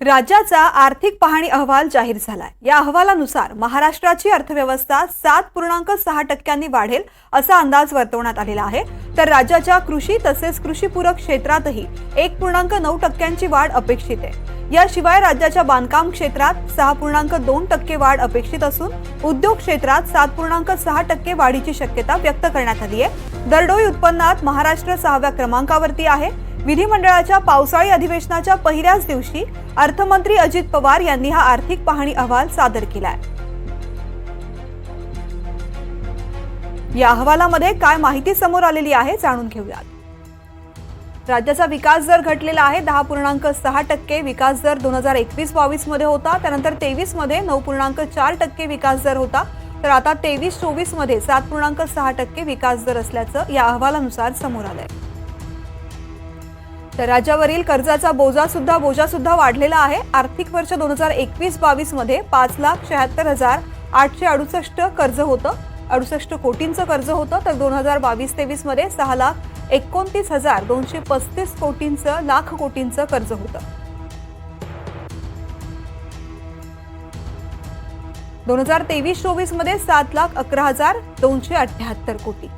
राज्याचा आर्थिक पाहणी अहवाल जाहीर झालाय. या अहवालानुसार महाराष्ट्राची अर्थव्यवस्था सात पूर्णांक सहा टक्क्यांनी वाढेल असा अंदाज वर्तवण्यात आलेला आहे. तर राज्याच्या कृषी तसेच कृषीपूरक क्षेत्रातही एक पूर्णांक नऊ टक्क्यांची वाढ अपेक्षित आहे. याशिवाय राज्याच्या बांधकाम क्षेत्रात सहा पूर्णांक दोन टक्के वाढ अपेक्षित असून उद्योग क्षेत्रात सात पूर्णांक सहा टक्के वाढीची शक्यता व्यक्त करण्यात आली आहे. दरडोई उत्पन्नात महाराष्ट्र सहाव्या क्रमांकावरती आहे. विधिमंडळाच्या पावसाळी अधिवेशनाच्या पहिल्याच दिवशी अर्थमंत्री अजित पवार यांनी हा आर्थिक पाहणी अहवाल सादर केलाय. या अहवालामध्ये काय माहिती समोर आलेली आहे जाणून घेऊयात. राज्याचा विकास दर घटलेला आहे दहा पूर्णांक सहा टक्के विकास दर दोन हजार एकवीस बावीसमध्ये होता त्यानंतर तेवीसमध्ये नऊ पूर्णांक चार टक्के विकास दर होता तर आता तेवीस चोवीसमध्ये सात पूर्णांक सहा टक्के विकास दर असल्याचं या अहवालानुसार समोर आलंय. तर राज्यावरील कर्जाचा बोजा सुद्धा बोजा सुद्धा वाढलेला आहे. आर्थिक वर्ष दोन हजार एकवीस बावीसमध्ये पाच लाख शहात्तर हजार आठशे अडुसष्ट कर्ज होतं. अडुसष्ट कोटींचं कर्ज होतं. तर दोन हजार बावीस तेवीसमध्ये सहा लाख एकोणतीस हजार दोनशे पस्तीस कोटींचं लाख कोटींचं कर्ज होतं. दोन हजार तेवीस चोवीसमध्ये सात लाख अकरा हजार दोनशे अठ्याहत्तर कोटी.